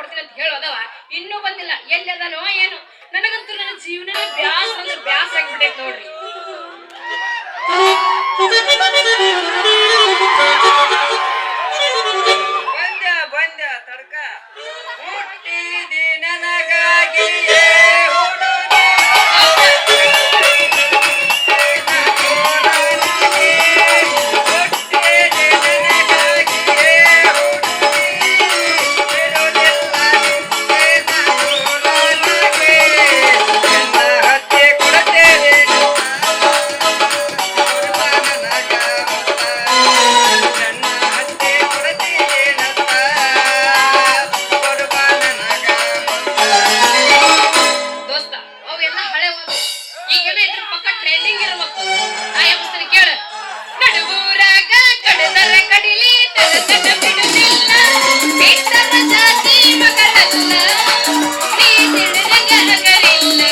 ಕೊಡ್ತೀನಿ ಅಂತ ಹೇಳೋದವ ಇನ್ನೂ ಬಂದಿಲ್ಲ. ಎಲ್ಲಿ ಏನು. ನನಗಂತೂ ನನ್ನ ಜೀವನ ಬ್ಯಾಸ್ ಅಂದ್ರೆ ಬ್ಯಾಸ್ ಆಗ್ಬಿಟ್ಟೈತೆ ನೋಡ್ರಿ. ಬಂದ ಬಂದ ತಡ್ಕ. ಹುಟ್ಟಿದಿ ನನಗಾಗಿ. ಜಾತಿ ಮಗಳಲ್ಲ ನೀ ತಿಳಿದ ಜನಗರಿಲ್ಲ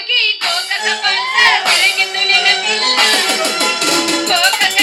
ಲೋಕದ ಬಂದ ಬೆಳಗಿದ್ದು ನೆನಪಿಲ್ಲ. ಲೋಕದ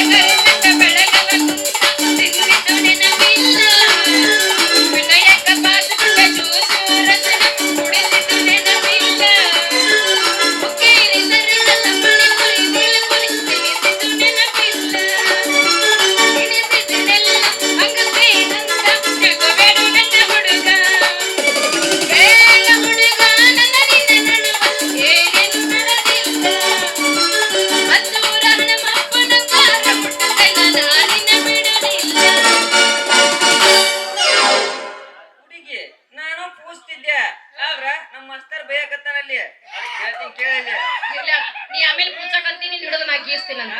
ಮುಗಿಸ್ತೀನಿ ಅಂತ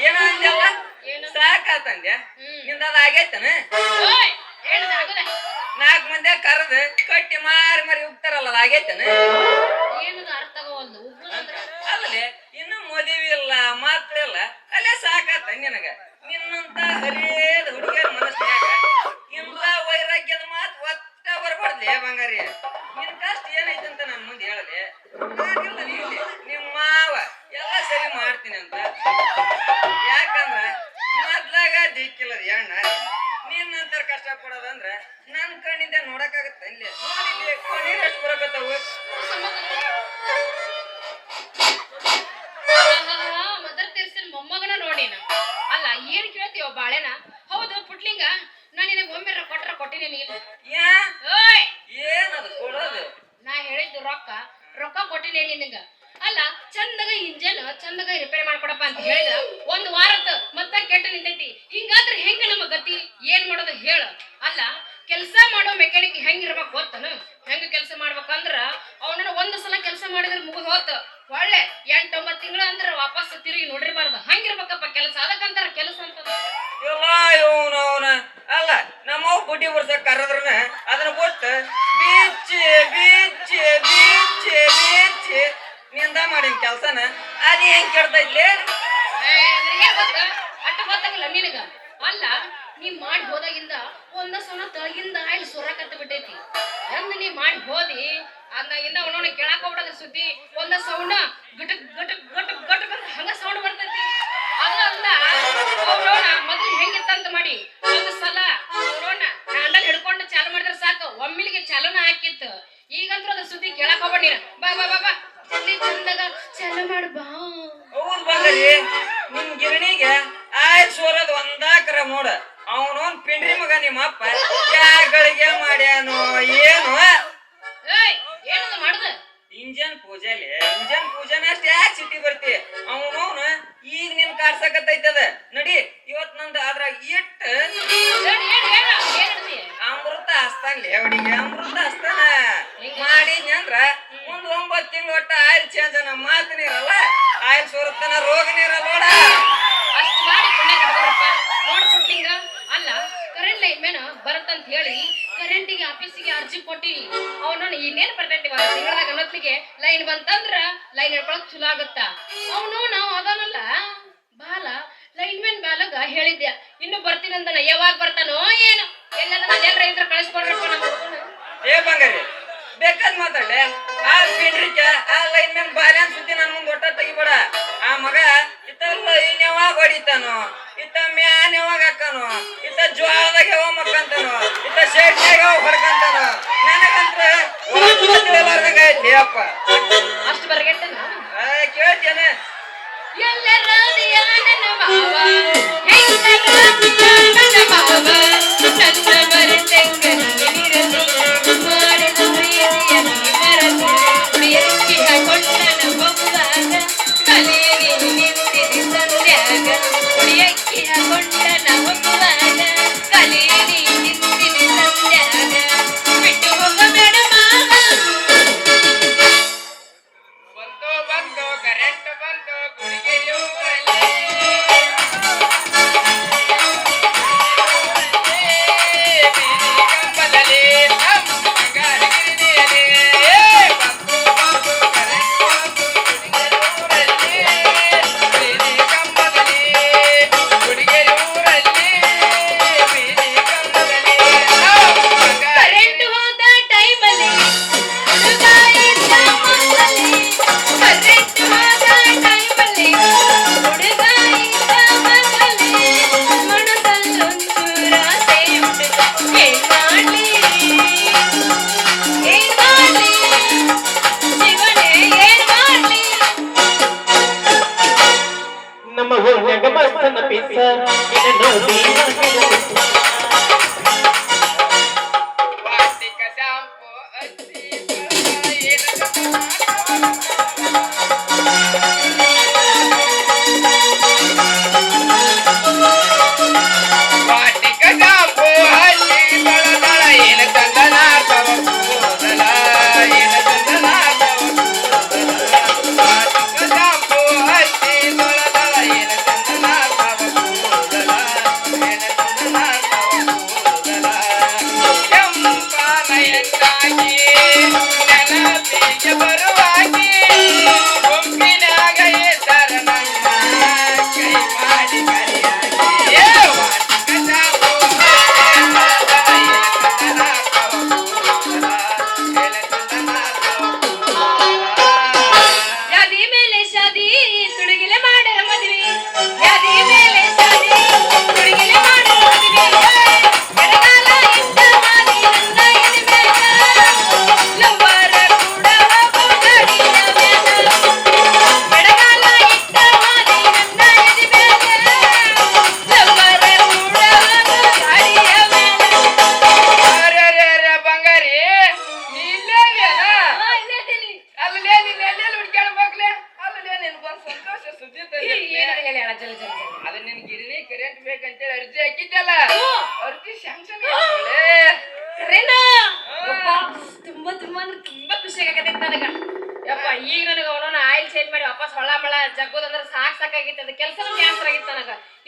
ಏನ ಅಂದೆಲ್ಲ ಸಾಕಾತಂದೆ ನಿಂದ ಅದ ಆಗೈತನ? ನಾಲ್ಕು ಮಂದಿ ಕರೆದ ಕಟ್ಟಿ ಮಾರಿ ಮಾರಿ ಹೋಗ್ತಾರಲ್ಲ ಅದ ಆಗೈತನ? ಅಲ್ಲದೆ ಇನ್ನು ಮದುವೆ ಇಲ್ಲ ಮಕ್ಕಳಿಲ್ಲ ಅಲ್ಲೇ ಸಾಕಾತ ನಿನಗ. ನಿನ್ನಂತ ಹರಿಯದ ಹುಡುಗಿಯರ ಮನಸ್ಸಿನಾಗ ಇಂದ ವೈರಾಗ್ಯದ ಮಾತು ಒತ್ತ ಬರ್ಬಾರ್ದೆ ಬಂಗಾರಿ ನಿನ್ ಕಷ್ಟ ಏನೈತೆ ಅಂತ ನನ್ನ ಮುಂದೆ ಹೇಳದೆ ನಿಮ್ಮ ಯಾಕಂದ್ರ ಮೊದ್ಲಾಗ ದಿಕ್ಕಿಲ್ಲದ ಹೆಣ್ಣ ನೀನ್ ನಂತರ ಕಷ್ಟ ಕೊಡೋದಂದ್ರ ನನ್ ಕಣ್ಣಿಂದ ನೋಡಕ್ಕಾಗತ್ತೆ. ಇಲ್ಲಿ ನೋಡಿ ನೀರಷ್ಟು ಬರಕತ್ತಾವು. ಮೊದಲ್ ತಿರ್ಸಿನ ಮೊಮ್ಮಗನ ನೋಡಿ ಅಲ್ಲ ಏನ್ ಕೇಳ್ತೀವ ಬಾಳೆನ ಹೌದು ಪುಟ್ಲಿಂಗ ನಾನು ನಿನಗೆ ಒಮ್ಮೆ ಕೊಟ್ರ ಕೊಟ್ಟಿನಿ ನೀನು. ಏನದು ಕೊಡೋದು? ನಾ ಹೇಳಿದ್ದು ರೊಕ್ಕ. ರೊಕ್ಕ ಕೊಟ್ಟಿನಿ ನಿನಗ. ಅಲ್ಲ, ಚಂದಾಗ ಇಂಜನ್ ಚಂದಾಗ ರಿಪೇರಿ ಮಾಡ್ಕೊಡಪ್ಪ ಅಂತ ಹೇಳಿದ್ರ ಒಂದ್ ವಾರದ ಮತ್ತ ಕೆಟ್ಟ ನಿಂತೈತಿ. ಹಿಂಗಾದ್ರೆ ಹೆಂಗ ನಮ್ಮ ಗತಿ? ಏನ್ ಮಾಡೋದು ಹೇಳ. ಅಲ್ಲ, ಕೆಲಸ ಮಾಡೋ ಮೆಕ್ಯಾನಿಕ್ ಹೆಂಗ್ ಇರ್ಬೇಕು ಗೊತ್ತನು? ಹೆಂಗ ಕೆಲಸ ಮಾಡ್ಬೇಕಂದ್ರ, ಅವನನ್ನ ಒಂದ್ ಸಲ ಕೆಲಸ ಮಾಡಿದ್ರೆ ಮುಗಿದ್ ಹೋತ. ಒಳ್ಳೆ ಎಂಟೊಂಬತ್ ತಿಂಗಳ ಅಂದ್ರ ವಾಪಸ್ ತಿರುಗಿ ನೋಡಿರ್ಬಾರ್ದು. ಹಂಗಿರ್ಬೇಕಪ್ಪ ಕೆಲಸ. ಅದಕ್ಕಂತಾರ ಕೆಲಸ ಅಂತ ಅಲ್ಲ ನಮ್ಮ ಬುಡ್ಡಿ ಬರ್ಸಕ್ ಕರೆದ್ರನ ಅದನ್ನ ಕೊಟ್ಟು ಬೀಚ್ ಬೀಚ್ ಬೀಚ್ ಬೀಚ್. ನಿಂದ ಮಾಡಿನ ಕೆಲ್ಸನ. ಅದ್ ಹೆಂಗ್ ಕೆಡ್ತೈತ್ಲಿ ಗೊತ್ತ? ಅಟ್ಟ ಗೊತ್ತಾಗಲ್ಲ ನಿನಗ. ಅಲ್ಲ, ನೀ ಮಾಡಿ ಹೋದಾಗಿಂದ ಒಂದ ಸೊನ ತಳಗಿಂದ ಇಲ್ಲಿ ಸೊರಕತ್ತ ಬಿಟ್ಟೈತಿ. ಎಂದ ನೀ ಮಾಡಿ ಹೋದಿ ಅಂದಾಗಿಂದ ಅವನವನ ಕೇಳಾಕ ಹೋಗ್ಬಿಡದ ಸುದ್ದಿ, ಒಂದ ಸೌಂಡ ಗಟಕ್ ಗಟಕ್ ಗಟಕ್ ಗಟಕ್ ಅಂತ ಹಂಗ ಸೌಂಡ್ ಬರ್ತೈತಿ. ಅದು ಅಲ್ಲ ಅವನವನ ಮೊದಲು ಹೆಂಗಿತ್ತಂತ ಮಾಡಿ, ಒಂದು ಸಲ ಅವನವನ ಹ್ಯಾಂಡಲ್ ಹಿಡ್ಕೊಂಡು ಚಾಲು ಮಾಡಿದ್ರೆ ಸಾಕು. ಒಮ್ಮಿಲಿಗೆ ಚಾಲನ ಹಾಕಿತ್ತು. ಈಗಂತೂ ಅದ್ರ ಸುದ್ದಿ ಕೇಳಾಕ ಹೋಗ್ಬೇಡ ನೀನು. ಬಾ ಬಾ ಬಾ ಬಾ. ಜಲ್ದಿ ಚಂದಾಗ ಚಾಲು ಮಾಡು ಬಾ. ಹೌದ್ ಬಂದ್ರಿ. ನಿಮ್ ಗಿರಣಿಗೆ ಆಯ್ತು ಸೋರದ್ ಒಂದಾಕರ ನೋಡ ಅವನೋನ್ ಪಿಂಡ್ರಿ ಮಗ ನಿಮ್ಮ ಅಪ್ಪ ಯಾಗಳಿಗೆ ಮಾಡ್ಯಾನೋ ಏನು. ಏನದು ಮಾಡುದು? ಇಂಜನ್ ಪೂಜೆಲಿ ಇಂಜನ್ ಪೂಜೆನ ಅಷ್ಟೇ ಯಾಕೆ ಸಿಟಿ ಬರ್ತಿ? ಅವನವನು ಈಗ ನಿನ್ ಕಾಡ್ಸಕತ್ತೈತದ ನಡಿ ಇವತ್ ನಂದು ಅದ್ರಾಗ ಹಿಡ್ದಿ? ಅಮೃತ ಹಸ್ತಾನ್ಲಿ ಅವಡಿಗೆ ಅಮೃತ ಹಸ್ತಾನ ಮಾಡಿದ್ನಿ ಅಂದ್ರ ಮುಂದ್ ಒಂಬತ್ ತಿಂಗಳು ಒಟ್ಟ ಆಯಿಲ್ ಚೇಂಜ್ ನಮ್ಮ ಮಾತನಿರಲ್ಲ ಆಯಿಲ್ ಸೋರುತ್ತಾನ ರೋಗ ನೀರಲ್ಲ ನೋಡ. ಅಷ್ಟು ಮಾಡಿ ಪುಣ್ಯ ಕಟ್ಕೊರಪ್ಪ. ನೋಡ್ ಪುಟ್ಟಿಂಗ ಅಲ್ಲ ಕರೆಂಟ್ ಲೈನ್ ಮೇನ ಬರತ್ತಂತ ಹೇಳಿ ಕರೆಂಟಿಗೆ ಆಫೀಸಿಗೆ ಅರ್ಜಿ ಕೊಟ್ಟಿವಿ ಅವನು ಇನ್ನೇನು ಬರ್ತೈತಿ ಒಂದು ಅನ್ನೋತ್ಲಿಗೆ ಲೈನ್ ಬಂತಂದ್ರ ಲೈನ್ ಹಿಡ್ಕೊಳಕ್ ಚಲೋ ಆಗುತ್ತ? ಅವನು ನಾವು ಅದಾನಲ್ಲ. ಬಾಲ ಲೈನ್ ಮೇನ್ ಬಾಲಗ ಹೇಳಿದ್ದೆ ಇನ್ನು ಬರ್ತೀನಂದನ ಯಾವಾಗ ಬರ್ತಾನೋ ಏನು. ಎಲ್ಲ ನಾನು ಎಲ್ಲರ ಇದ್ರ ಕಳಿಸ್ಕೊಡ್ರಪ್ಪ ನಮ್ಮ ಏ ಬಂಗಾರಿ ಬೇಕಾದ್ ಮಾತಾಡ್ಲೆ. ಆ ಪಿಂಡ್ರಿಕೆ ಆ ಲೈನ್ ಮ್ಯಾನ್ ಬಾಲ್ಯಾನ್ ಸುದ್ದಿ ನನ್ ಮುಂದ್ ಒಟ್ಟ ತೆಗಿಬೇಡ. ಆ ಮಗ ಇತ್ತ ಲೈನ್ ಯಾವಾಗ ಹೊಡಿತಾನೋ ಇತ್ತ ಮ್ಯಾನ್ ಯಾವಾಗ ಹಾಕಾನೋ ಇತ್ತ ಜ್ವಾಳದಾಗ ಯಾವ ಮಕ್ಕಂತಾನೋ ಇತ್ತ ಶೇಡ್ನ್ಯಾಗ ಯಾವ ಹೊಡ್ಕಂತಾನೋ ನನಗಂತ್ರ ತಿಳಿಲಾರ್ದಂಗ ಐತಿ ಅಪ್ಪ. ಅಷ್ಟು ಬರಗೆಟ್ಟನ? ಕೇಳ್ತೇನೆ. ಎಲ್ಲರಾದಿಯ ನನ್ನ ಮಾವ ಹೆಂಗರಾದಿಯ ನನ್ನ ಮಾವ? ನನ್ನ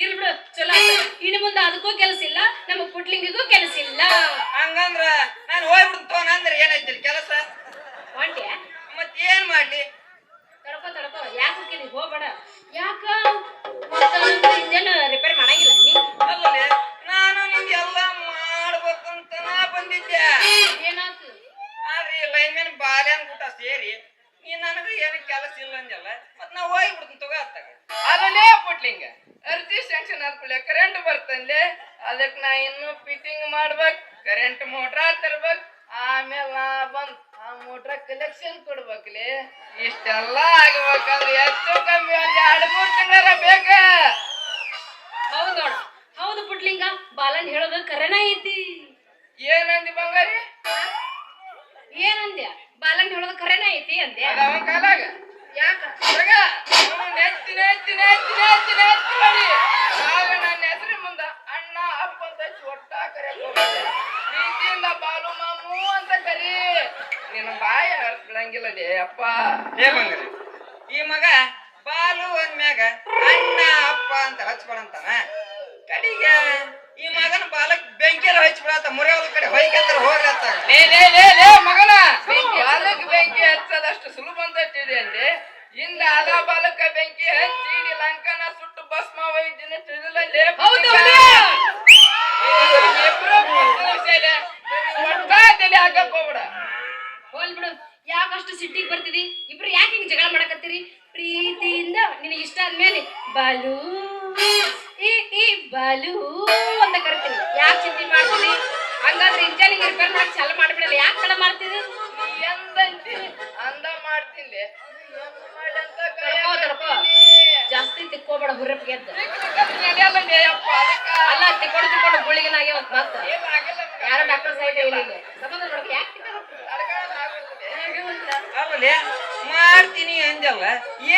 ಇರ್ಲಿ ಬಿಡು ಚಲೋ. ಇನ್ನು ಮುಂದೆ ಅದಕ್ಕೂ ಕೆಲಸ ಇಲ್ಲ ನಮ್ಮ ಪುಟ್ಲಿಂಗಿಗೂ ಕೆಲಸ ಇಲ್ಲ. ಹಂಗಂದ್ರ ನಾನು ಹೋಗ್ಬಿಡ್ತು ಅಂದ್ರೆ ಏನೈತಿ ಕೆಲಸ? ಹೊಂಟಿ ಮತ್ ಏನ್ ಮಾಡ್ಲಿ? ತಡ್ಕೋ ತಡ್ಕೋ ಯಾಕೆ ಹೋಗ್ಬೇಡ. ಯಾಕ ಮತ್ತ ಇಂಜನ್ ರಿಪೇರ್ ಮಾಡಂಗಿಲ್ಲ ನೀ? ಅಲ್ಲಲ್ಲಿ ನಾನು ನಿಮ್ಗೆಲ್ಲ ಮಾಡ್ಬೇಕಂತ ನಾ ಬಂದಿದ್ದೆ. ಏನಾಯ್ತು ಆದ್ರೆ ಲೈನ್ ಲೈನ್ಮನ್ ಬಾಲ್ಯಾನ್ ಊಟ ಸೇರಿ ನೀ ನನಗ ಏನು ಕೆಲಸ ಇಲ್ಲ ಅಂದಲ್ಲ ಮತ್ ನಾ ಹೋಗಿ ಬಿಡ್ತೀನಿ ತಗೋ ಅತ್ತಾಗ ಅಲ್ಲೇ ಪುಟ್ಲಿಂಗ ಅರ್ಜಿ ಸ್ಯಾಂಕ್ಷನ್ ಆದ್ಕೂಡ್ಲೆ ಕರೆಂಟ್ ಬರ್ತಂದೆ. ಅದಕ್ಕೆ ನಾ ಇನ್ನು ಫಿಟ್ಟಿಂಗ್ ಮಾಡ್ಬೇಕು. ಕರೆಂಟ್ ಮೋಟ್ರ ತರ್ಬೇಕು ಆಮೇಲೆ ನಾ ಬಂದ್ ಆ ಮೋಟ್ರ ಕಲೆಕ್ಷನ್ ಕೊಡ್ಬೇಕ್ಲಿ. ಇಷ್ಟೆಲ್ಲ ಆಗ್ಬೇಕಂದ್ರೆ ಹೆಚ್ಚು ಕಮ್ಮಿ ಒಂದ್ ಎರಡ್ ಮೂರ್ ತಿಂಗಳ ಬೇಕ. ಹೌದ್ ನೋಡ. ಹೌದು ಪುಟ್ಲಿಂಗ ಬಾಲನ್ ಹೇಳೋದು ಕರೆನ ಐತಿ. ಏನಂದಿ ಬಂಗಾರಿ? ಏನಂದ್ಯ? ಬಾಲನ್ ಹೇಳೋದು ಕರೆನೇ ಐತಿ ಅಂದೆ? ಅದ ಅವನ್ ಕಾಲಾಗ. ಯಾಕ? ತಗ ಅವ್ನು ನೆತ್ತಿ ನೆತ್ತಿ ನೆತ್ತಿ ನೆತ್ತಿ ನೆತ್ತಿ ಮಾಡಿ ಆಗ ನನ್ನ ಹೆಸರು ಮುಂದ ಅಣ್ಣ ಅಪ್ಪ ಅಂತ ಒಟ್ಟ ಹೋಗ್ಬೇಡ. ಪ್ರೀತಿಯಿಂದ ಬಾಲು ಮಾಮು ಅಂತ ಕರಿ. ನಿನ್ನ ಬಾಯ ನಡ್ಸ್ಬಿಡಂಗಿಲ್ಲ ಲೇ ಅಪ್ಪ. ಏ ಬಂಗಾರಿ ಈ ಮಗ ಬಾಲು ಅಂದ್ಮ್ಯಾಗ ಅಣ್ಣ ಅಪ್ಪ ಅಂತ ಹಚ್ಕೊಳಂತಾನ? ಕಡಿಗೆ? ಈ ಮಗನ ಬಾಲಕ್ ಬೆಂಕಿ ಹಚ್ಬಿಡತ್ತ ಬಿಡತ್ತ ಹೊಲ ಕಡೆ ಹೊಯ್ಕಂದ್ರ ಹೋಗ್ಲತ್ತ ಲೇ ಲೇ ಲೇ ಲೇ ಮಗನ! ಬಾಲಕ್ ಬೆಂಕಿ ಹಚ್ಚದಷ್ಟು ಸುಲಭ ಅಂತ ಅಂದೆ. ಇಂದ ಅದ ಬಾಲಕ ಬೆಂಕಿ ಹಚ್ಚಿ ಇಡೀ ಲಂಕನ ಸುಟ್ಟು ಭಸ್ಮ ಒಯ್ದಿನ ತಿಳಿದಿಲ್ಲ ತಲೆ ಹಾಕಕ್ ಹೋಗ್ಬಿಡ. ಹೋಲ್ ಬಿಡು. ಯಾಕಷ್ಟು ಸಿಟ್ಟಿಗೆ ಬರ್ತಿದಿ? ಇಬ್ರು ಯಾಕೆ ಹಿಂಗ್ ಜಗಳ ಮಾಡಕತ್ತೀರಿ? ಪ್ರೀತಿಯಿಂದ ನಿನಗೆ ಇಷ್ಟ ಆದ್ಮೇಲೆ ಬಾಲು ಈ ಬಲು ಅಂತ ಕರಿತೀನಿ. ಯಾಕೆ ಚಿಂತೆ ಮಾಡ್ತೀನಿ? ಹಂಗಾದ್ರೆ ಇಂಜನಿಗೆ ರಿಪೇರ್ ಮಾಡಿ ಚಾಲು ಮಾಡ್ಬಿಡಲ್ಲ. ಯಾಕೆ ತಡ ಮಾಡ್ತಿದ್ರು ನೀ ಎಂದಂತಿ ಅಂದ ಮಾಡ್ತೀನಿ ತಡ್ಕೋ ತಡ್ಕೋ. ಜಾಸ್ತಿ ತಿಕ್ಕೋಬೇಡ ಹುರ್ರಪ್ಗೆ ಅಂತ. ಅಲ್ಲ ತಿಕ್ಕೊಂಡು ತಿಕ್ಕೊಂಡು ಗುಳಿಗನಾಗೆ ಆಗಿಲ್ಲ ನಮ್ಗೆ. ಯಾರೋ ಡಾಕ್ಟರ್ ಸಾಹಿತ್ಯ ಇಲ್ಲ ಸಂಬಂಧ ನೋಡ್ಕೊ ಯಾಕೆ. ಮಾಡ್ತೀನಿ ಅಂಜಲ್ಲ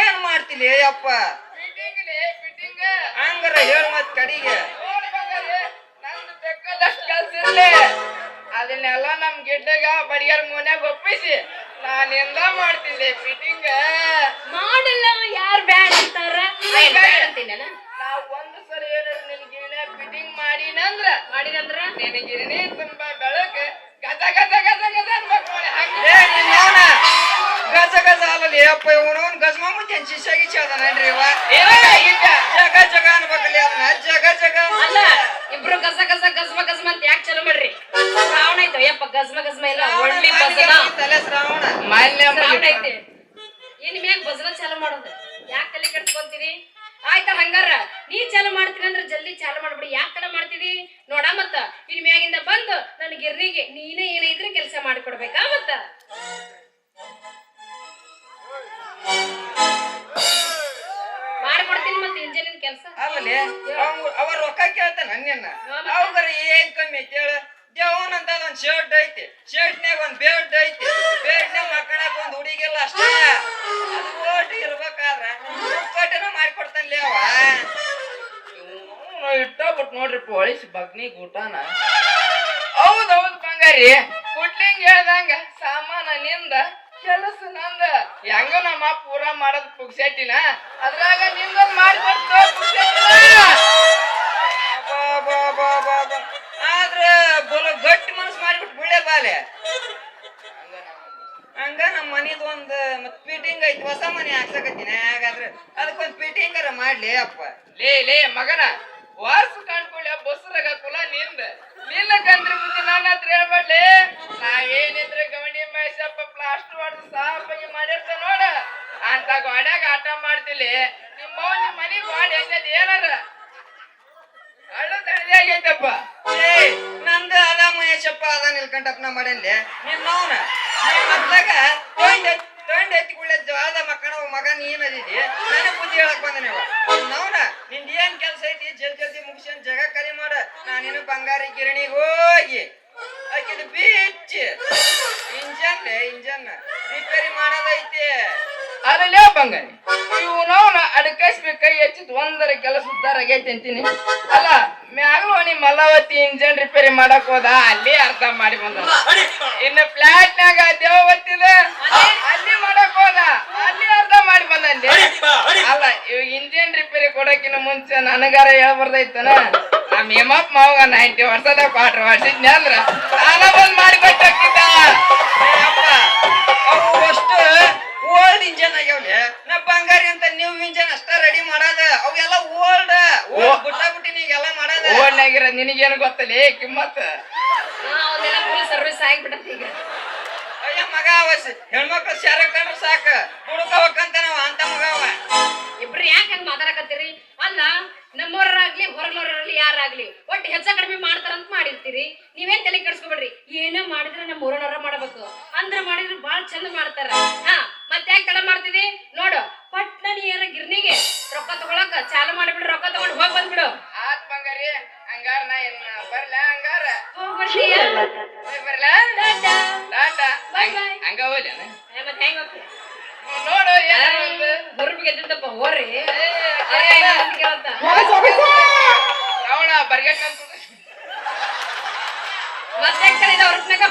ಏನ್ ಮಾಡ್ತಿಲಿ ಅಪ್ಪ ಫಿಟ್ಟಿಂಗ್ ಲೇ ಫಿಟ್ಟಿಂಗ್ ಹಂಗಾರ ಹೇಳ ಮತ್ ಕಡಿಗೆ. ಅದನ್ನೆಲ್ಲ ನಮ್ ಗಿಡ್ಡಗ ಬಡಿಯಾರ ಮನ್ಯಾಗ ಒಪ್ಪಿಸಿ. ನಾನೆಲ್ಲ ಮಾಡ್ತೀನಿ ಫಿಟ್ಟಿಂಗ್ ಮಾಡಿಲ್ಲ ಯಾರು ಬ್ಯಾಡ ಅಂತಾರ? ಏನ್ ಒಂದು ಸರಿ ಏನಾರ ನಿನಗೆ ಫಿಟ್ಟಿಂಗ್ ಮಾಡಿನಂದ್ರ ಮಾಡಿದಂದ್ರ ನಿನಗಿರಣಿ ತುಂಬಾ ಬೆಳಕ. ಗದ ಗದ ಗದ ಗದ ಅನ್ಬೇಕು ನೋಡಿ ಹಂಗೆ ಏ ನಿನ್ನವನ ಗಜ ಗಜ ಅಲ್ಲಲಿ ಅಪ್ಪ ಇವನು ಗಜಮ ಮುಂಚೆ ಶಿಷ್ಯ ಗಿಚ್ಚ ಅದನ್ರಿ ಇವ? ಜಗ ಜಗ ಅನ್ಬೇಕಲ್ಲಿ ಅದನ್ನ ಜಗ ಜಗ ಅಲ್ಲ ಇಬ್ರು ಗಸ ಗಸ ಗಸ್ಮ ಗಸ್ಮ ಅಂತ ಯಾಕೆ ಚಲೋ ಮಾಡ್ರಿ? ಶ್ರಾವಣ ಐತೆ ಯಪ್ಪ ಗಸ್ಮ ಗಸ್ಮ ಇಲ್ಲ ಒಳ್ಳೆ ತಲೆ ಶ್ರಾವಣ. ಮಾಲ್ಯ ಶ್ರಾವಣ ಐತೆ. ಇನ್ ಮ್ಯಾಗ ಬಸನ ಚಾಲು ಮಾಡೋದು. ಯಾಕೆ ತಲೆ ಕೆಡ್ಸ್ಕೊಂತೀರಿ? ಆಯ್ತಾ ಹಂಗಾರ? ನೀ ಚಾಲು ಮಾಡ್ತೀನಿ ಅಂದ್ರೆ ಜಲ್ದಿ ಚಾಲು ಮಾಡ್ಬಿಡಿ. ಯಾಕೆ ತಡ ಮಾಡ್ತಿದಿ ನೋಡ ಮತ್ತ ಇನ್ ಮ್ಯಾಗಿಂದ ಬಂದು ನನ್ ಗಿರ್ನಿಗೆ ನೀನೇ ಏನಿದ್ರೆ ಕೆಲಸ ಮಾಡಿಕೊಡ್ಬೇಕಾ ಮತ್ತ? ಅಲ್ಲಲಿ ಅವ ರೊಕ್ಕ ಕೇಳ್ತಾನ ನನ್ನನ್ನ ಅವಾಗರ ಏನ್ ಕಮ್ಮಿ ಹೇಳ. ದೇವನ್ ಅಂತ ಒಂದ್ ಶರ್ಟ್ ಐತಿ. ಶರ್ಟ್ನ್ಯಾಗ ಒಂದ್ ಬೇಡ್ ಐತಿ. ಬೇಡ್ನ್ಯಾಗ ಮಕ್ಕಳಾಗ ಒಂದ್ ಹುಡುಗಿಲ್ಲ ಅಷ್ಟೇ. ಅದು ಓಟ್ ಇರ್ಬೇಕಾದ್ರ ಕಟ್ಟನ ಮಾಡ್ಕೊಡ್ತಾನ್ಲೇ ಅವ. ಇಟ್ಟಬಿಟ್ಟು ನೋಡ್ರಿ ಪೊಲೀಸ್ ಬಗ್ನಿ ಊಟನ. ಹೌದ್ ಹೌದ್ ಬಂಗಾರಿ. ಕುಟ್ಲಿಂಗ್ ಹೇಳ್ದಂಗ ಸಾಮಾನ ನಿಂದ ಕೆಲಸ ನಂದ. ಹೆಂಗ ನಮ್ಮ ಪೂರ ಮಾಡದ್ ಪುಗ್ಸೆಟ್ಟಿನ ಅದ್ರಾಗ ನಿಂದೊಂದ್ ಬಾ ಬಾ ಬಾ ಬಾ ಬಾ. ಆದ್ರ ಬಲ ಗಟ್ಟಿ ಮನಸ್ಸು ಮಾಡಿಬಿಟ್ಟು ಬಿಳೆ ಬಾಲೆ. ಹಂಗ ನಮ್ಮ ಮನಿದ ಒಂದ್ ಮತ್ ಫಿಟ್ಟಿಂಗ್ ಐತಿ ಹೊಸ ಮನಿ ಹಾಕ್ಸಕತ್ತೀನಿ. ಹಾಗಾದ್ರೆ ಅದಕ್ಕೊಂದ್ ಫಿಟ್ಟಿಂಗ್ ಮಾಡ್ಲಿ ಅಪ್ಪ. ಲೇ ಲೇ ಮಗನ. ವಾಸ ಕಾಣ್ಕೊಳ್ಳಿ ಬಸ್ರಾಗ ಕುಲ ನಿಂದ. ನಿನ್ನ ಕಂಡ್ರಿ ಬುದ್ಧಿ ನನ್ನ ಹತ್ರ ಹೇಳ್ಬೇಡ್ಲಿ. ನಾ ಏನಿದ್ರೆ ಗವಣಿ ಮಹೇಶಪ್ಪ ಪ್ಲಾಸ್ಟರ್ ಹೊಡೆದು ಸಾಫಾಗಿ ಮಾಡಿರ್ತ ನೋಡ. ಅಂತ ಗೋಡ್ಯಾಗ ಆಟ ಮಾಡ್ತಿಲಿ ನಿಮ್ಮ ನಿಮ್ಮ ಮನಿಗ್ ಗೋಡೆ ಹೆಂಗದ ಏನಾರ? ಅಳ್ಳು ತಳದಿ ಆಗೈತಪ್ಪ. ನಂದು ಅದ ಮಹೇಶಪ್ಪ, ಅದ ನಿಲ್ಕಂಟಪ್ಪ ನಾ ಮಾಡೇನ್ಲೆ ನಿನ್ನವನ ನಿನ್ ಮದ್ಲಾಗ ತೊಂಡ್ ಎತ್ತಿಕೊಳ್ಳ ಅದ ಮಕ್ಕಳ ಮಗ ನೀನ್ ಅದಿದಿ ನನಗ್ ಬುದ್ಧಿ ಹೇಳಕ್ ನೀವು. ನಾವು ನಿಂದ ಏನ್ ಕೆಲ್ಸ ಐತಿ? ಜಲ್ ಜಲ್ದಿ ಮುಗಿಸ್ಕೊಂಡ್ ಜಗ ಕರಿ ಮಾಡ. ನಾನೇನು ಬಂಗಾರಿ ಗಿರಣಿಗೆ ಹೋಗಿ ಆಕಿದ ಬೀಚ್ ಇಂಜನ್ ಇಂಜನ್. ರಿಪೇರಿ ಮಾಡೋದೈತಿ. ಅಲ್ಲೇ ಬಂಗಾರಿ ಇವನವನ ಅಡಕಸ್ಬಿ ಕೈ ಹಚ್ಚಿದ್ ಒಂದರ ಕೆಲಸ ಉದ್ದಾರ ಆಗೈತೆ ಅಂತೀನಿ. ಅಲ್ಲ ಮ್ಯಾಗಲೋನಿ ಮಲಾವತಿ ಇಂಜನ್ ರಿಪೇರಿ ಮಾಡಕ್ ಹೋದ ಅಲ್ಲಿ ಅರ್ಥ ಮಾಡಿ ಬಂದ. ಇನ್ನು ಫ್ಲಾಟ್ ನಾಗ ದೇವತ್ತಿದ ಅಲ್ಲಿ ಅಲ್ಲಿ? ಅಲ್ಲ ಇವಾಗ ಇಂಜಿನ್ ರಿಪೇರಿ ಕೊಡಕ್ಕಿನ ಮುಂಚೆ ನನಗಾರ ಹೇಳ್ಬಾರ್ದೈತನ ನಮ್ಮ ಹೇಮಪ್ಪ ಮಾವ ನೈಂಟಿ ವರ್ಷದ ಕ್ವಾರ್ಟರ್ ವರ್ಷಿದ್ನಿ ಅಂದ್ರ ನಾನ ಬಂದ್ ಮಾಡಿ ಕೊಟ್ಟಾಕಿದ್ದ ಅಪ್ಪ ಅವು ಅಷ್ಟು ಓಲ್ಡ್ ಇಂಜನ್ ಆಗ್ಯಾವ್ಲೆ. ನಾ ಬಂಗಾರಿ ಅಂತ ನ್ಯೂ ಇಂಜನ್ ಅಷ್ಟ ರೆಡಿ ಮಾಡದ. ಅವೆಲ್ಲ ಓಲ್ಡ್ ಓಲ್ಡ್ ಗುಟ್ಟ ಗುಟ್ಟಿನಿಗೆಲ್ಲ ನೀಗೆಲ್ಲ ಮಾಡದ. ಆಗಿರೋ ನಿನಗೇನು ಗೊತ್ತಲ್ಲ ಕಿಮ್ಮತ್. ಸರ್ವಿಸ್ ಆಗ್ಬಿಟ್ಟ ಈಗ. ಮಗ ಅವ ಹೆಣ್ಮಕ್ಳು ಶಾರ ಕಂಡ್ರೆ ಸಾಕ. ಹೋಗಂತ ನಾವ್ ಅಂತ ಮಗ ಅವ. ಇಬ್ರು ಯಾಕೆ ಹಂಗ ಮಾತಾಡಕತ್ತೀರಿ? ಅಲ್ಲ ನಮ್ಮವರಾಗ್ಲಿ ಹೊರಗ್ಲವ್ರಾಗ್ಲಿ ಯಾರಾಗ್ಲಿ ಒಟ್ಟು ಹೆಚ್ಚ ಕಡಿಮೆ ಮಾಡ್ತಾರಂತ ಮಾಡಿರ್ತೀರಿ. ನೀವೇನ್ ತಲೆ ಕೆಡ್ಸ್ಕೊಬೇಡ್ರಿ. ಏನೋ ಮಾಡಿದ್ರೆ ನಮ್ಮ ಊರನವ್ರ ಮಾಡಬೇಕು. ಅಂದ್ರ ಮಾಡಿದ್ರೆ ಬಾಳ ಚಂದ ಮಾಡ್ತಾರ. ಹಾ ಮತ್ತೆ ಯಾಕೆ ತಡ ಮಾಡ್ತಿದಿ? ನೋಡು ಪಟ್ನ ನೀ ಏನ ಗಿರ್ನಿಗೆ ರೊಕ್ಕ ತಗೊಳಕ ಚಾಲು ಮಾಡಿಬಿಡು ರೊಕ್ಕ ತಗೊಂಡು ಹೋಗ್ ಬಂದ್ಬಿಡು. ಹಂಗಾರ ನಾ ಏನ್ ಬರ್ಲ ಹಂಗಾರ? ಬರ್ಲ? ಹಂಗ ಹೋಗ್ಲಿ ನೋಡು ಬರ್ಬೇಕಿದ್ದಪ್ಪ ಹೋರಿ. ರಾವಣ ಬರ್ಗಂತ ಮತ್ತೆ ಕಲಿದ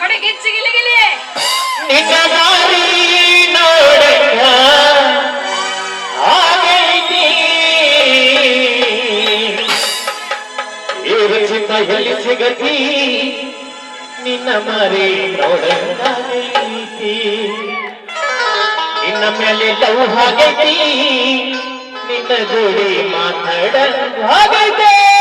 ಹೊಡೆ ಗಿಚ್ಚಿ ಗಿಲಿ ಗಿಲಿ. ನೋಡ ಎಲ್ಲಿ ಸಿಗತಿ ನಿನ್ನ ಮರಿ ನೋಡಿ ನಿನ್ನ ಮೇಲೆ ಲವ್ ಹಾಗೈತಿ ನಿನ್ನ ಜೋಡಿ ಮಾತಾಡಂಗಾಗೈತೆ. ನಿನ್ನ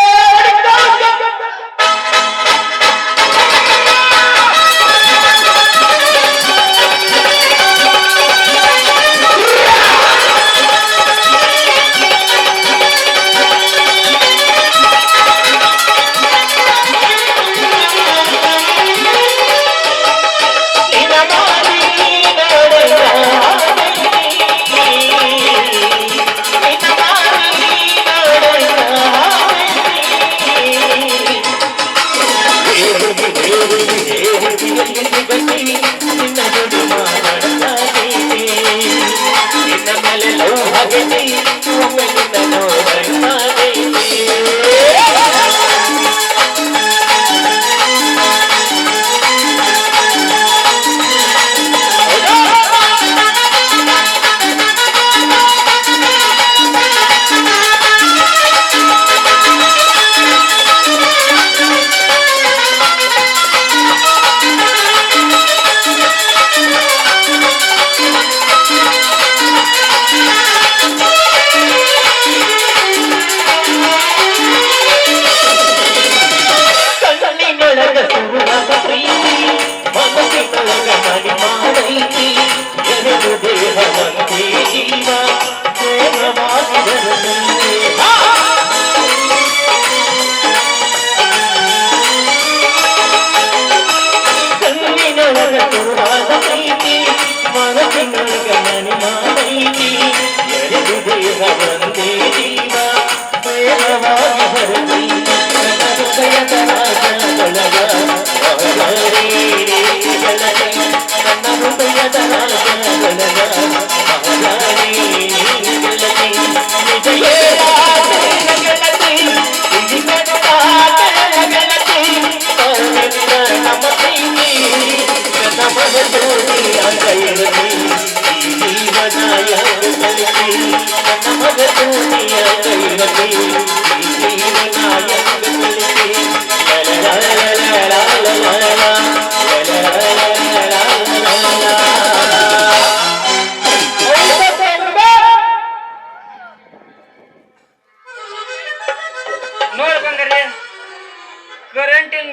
ಕರೆಂಟಿನ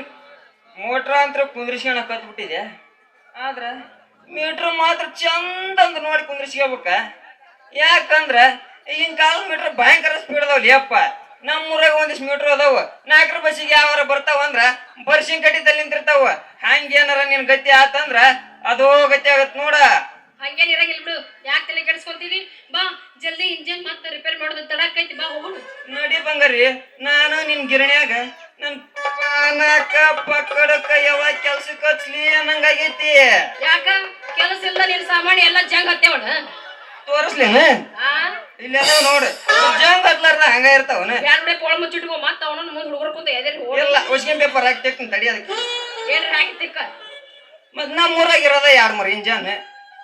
ಮೋಟ್ರ ಅಂತ ಕುಂದ್ರಿಸ್ಕೊಳ ಕತ್ಬಿಟ್ಟಿದೆ ಆದ್ರ ಮೀಟ್ರ್ ಮಾತ್ರ ಚಂದ ನೋಡಿ ಕುಂದ್ರಿಸ್ಕೋಬೇಕ ಯಾಕಂದ್ರ ಈಗಿನ ಕಾಲ ಮೀಟರ್ ಭಯಂಕರ ಸ್ಪೀಡ್ ಅದಾವ್ ಲೇಪ್ಪ ನಮ್ಮೂರಾಗ ಒಂದಿಷ್ಟು ಮೀಟರ್ ಅದಾವ. ನಾಲ್ಕರ ಬಸ್ಸಿಗೆ ಯಾವಾರ ಬರ್ತಾವ ಅಂದ್ರ ಬರ್ಸಿನ ಕಟ್ಟಿದಲ್ಲಿ ನಿಂತಿರ್ತಾವ. ಹಂಗೇನಾರ ನಿನ್ ಗತಿ ಆತಂದ್ರ ಅದೋ ಗತಿ ಆಗತ್ ನೋಡ. ಹಂಗೇನ್ ಇರಂಗಿಲ್ಲ ಬಿಡು. ಯಾಕೆ ತಲೆ ಕೆಡಿಸ್ಕೊಂತೀವಿ? ಬಾ ಜಲ್ದಿ ಇಂಜಿನ್ ಮತ್ತೆ ರಿಪೇರ್ ಮಾಡೋದು ತಡಕೈತಿ ಬಾ ಹೋಗೋಣ. ನೋಡಿ ಬಂಗಾರಿ ನಾನು ನಿನ್ ಗಿರಣ್ಯಾಗ ನನ್ ಪಾನಕ ಪಕ್ಕಡಕ ಯಾವ ಕೆಲ್ಸಕ್ಕೆ ಹಚ್ಲಿ ಅನ್ನಂಗಾಗೈತಿ ಯಾಕ? ಕೆಲಸ ಇಲ್ದ ನಿನ್ ಸಾಮಾನ್ಯ ಎಲ್ಲ ಜಂಗ್ ಹತ್ತೇವಣ ತೋರಿಸ್ಲೇನ? ಆ? ಇಲ್ಲೆಲ್ಲ ನೋಡು. ಜಂಗ್ ಹತ್ಲಾರ್ದ ಹಂಗ ಇರ್ತಾವನ. ಬ್ಯಾಡ ಪೋಳ ಮುಚ್ಚಿಟ್ಕೋ ಮತ್ತ ಅವನ ಮುಂದ್ ಹುಡುಗರು ಕುಂತ ಎದೇರಿ ಇಲ್ಲ ಉಸ್ಕಿನ್ ಪೇಪರ್ ಹಾಕ್ತೇಕ್ತೀನಿ ತಡಿ ಅದಕ್ಕೆ. ಏನ್ರ ಹಾಕಿ ತಿಕ್ಕ? ಮತ್ ನಮ್ಮ ಊರಾಗ ಇರೋದ ಎರಡ್ ಮರಿ ಇಂಜಾನ್.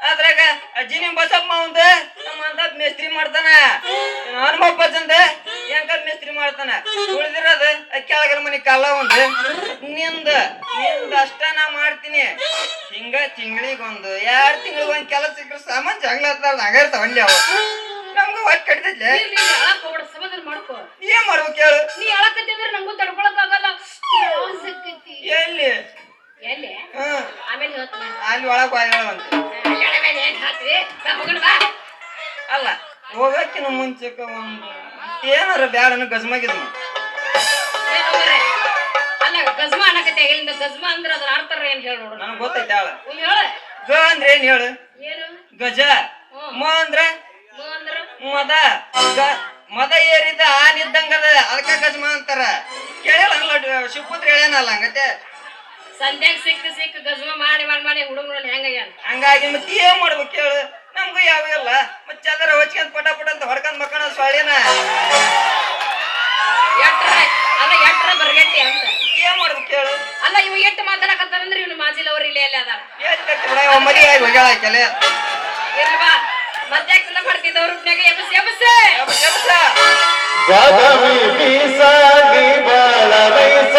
ಅದ್ರಾಗ ಅಜ್ಜಿನಿ ಬಸಪ್ಪ ಅವಂದ ನಮ್ಮ ಅಂತ ಮೇಸ್ತ್ರಿ ಮಾಡ್ತಾನ. ಹನುಮಪ್ಪ ಚಂದ ಹೆಂಗ ಮಿಸ್ತ್ರಿ ಮಾಡ್ತಾನ? ಉಳಿದಿರೋದು ಕೆಳಗರ ಮನಿ ಕಲ್ಲ ಒಂದು. ನಿಂದ ನಿಂದ ಅಷ್ಟ ನಾ ಮಾಡ್ತೀನಿ. ಹಿಂಗ ತಿಂಗಳಿಗೊಂದು ಎರಡ್ ತಿಂಗಳಿಗೊಂದ್ ಕೆಲಸ ಸಿಕ್ಕ ಸಾಮಾನ್ ಜಗಳ ಹಂಗಾರ ತಗೊಂಡಿ ಅವ. ನಮ್ಗ ಹೊಟ್ಟೆ ಮಾಡ್ಕೋ. ಏನ್ ಮಾಡ್ಬೇಕು ಹೇಳು? ನೀ ಅಳಕತ್ತಿದ್ರೆ ನಂಗೂ ತಡ್ಕೊಳಕ್ ಆಗಲ್ಲ. ಎಲ್ಲಿ? ಎಲ್ಲಿ? ಅಲ್ಲಿ ಒಳಗ್ ಬಾ ಅಲ್ಲ ಹೋಗಕ್ಕಿನ ಮುಂಚೆ ಒಂದು ಏನಾರ ಬ್ಯಾಡನ ಗಜಮಾಗಿದ್? ಅಲ್ಲ ಗಜ್ಮ ಅನ್ನಕತ್ತೆ ಇಲ್ಲಿಂದ ಗಜ್ಮ ಅಂದ್ರೆ ಅದ್ರ ಅರ್ಥ ಏನ್ ಹೇಳ ನೋಡು. ನನಗೆ ಗೊತ್ತೈತೆ ಆಳ ನೀ ಹೇಳ. ಗ ಅಂದ್ರೆ ಏನ್ ಹೇಳು? ಏನು? ಗಜ. ಹ್ಮ್. ಮ ಅಂದ್ರ? ಮ ಅಂದ್ರ? ಮದ. ಗ ಮದ ಏರಿದ ಆನಿದ್ದಂಗದ ಅದಕ್ಕ ಗಜಮ ಅಂತಾರ. ಕೇಳಲ್ಲ ಅಲ್ಲ ಶಿವಪುತ್ರ ಹೇಳ್ಯಾನಲ್ಲ ಹಂಗತೆ ಸಂಧ್ಯಾಗ ಸಿಕ್ಕ ಸಿಕ್ಕ ಗಜ್ಮ ಮಾಡಿ ಮಾಡಿ ಮಾಡಿ ಹುಡುಗರಲ್ಲಿ ಹೆಂಗಾಗ್ಯಾನ ಹಂಗಾಗಿ ಮತ್ತೆ ಏನ್ ಮಾಡ್ಬೇಕು ಹೇಳು ನಮ್ಗೂ ಯಾವ ಇಲ್ಲ. ಮತ್ತೆ ಚಂದ್ರ ಹೊಚ್ಕೊಂಡ್ ಪಟ ಪಟ ಅಂತ ಹೊಡ್ಕೊಂಡ್ ಮಕ್ಕಳ ಸೊಳ್ಳಿನ. ಎಟ್ರ ಅಲ್ಲ ಎಟ್ರ ಬರ್ಗೆಟ್ಟಿ ಅಂತ. ಏನ್ ಮಾಡ್ಬೇಕು ಕೇಳು. ಅಲ್ಲ ಇವ ಎಟ್ಟು ಮಾತಾಡಕತ್ತಾರಂದ್ರೆ ಇವ್ನು ಮಾಜಿಲ್ ಅವ್ರ ಇಲ್ಲೇ ಅಲ್ಲೇ ಅದಾರ. ಮದಿ ಆಗಿ ಹೋಗ್ಯಾಳ ಆಕೆಲೆ ಇರ್ಲಿ ಬಾ. ಮತ್ತೆ ಚಂದ ಮಾಡ್ತಿದ್ದ ರೂಪ್ನಾಗ ಎಬಸ್ ಎಬಸ್ ಎಬ್ಸ್. ಬಾದಾಮಿ ಬೀಸಾಗಿ ಬಾಳ ಬೈಸ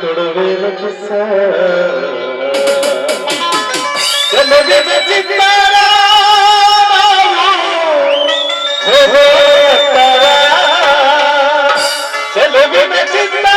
ಕೊಡುವೆ चलो भी मैं जिंदा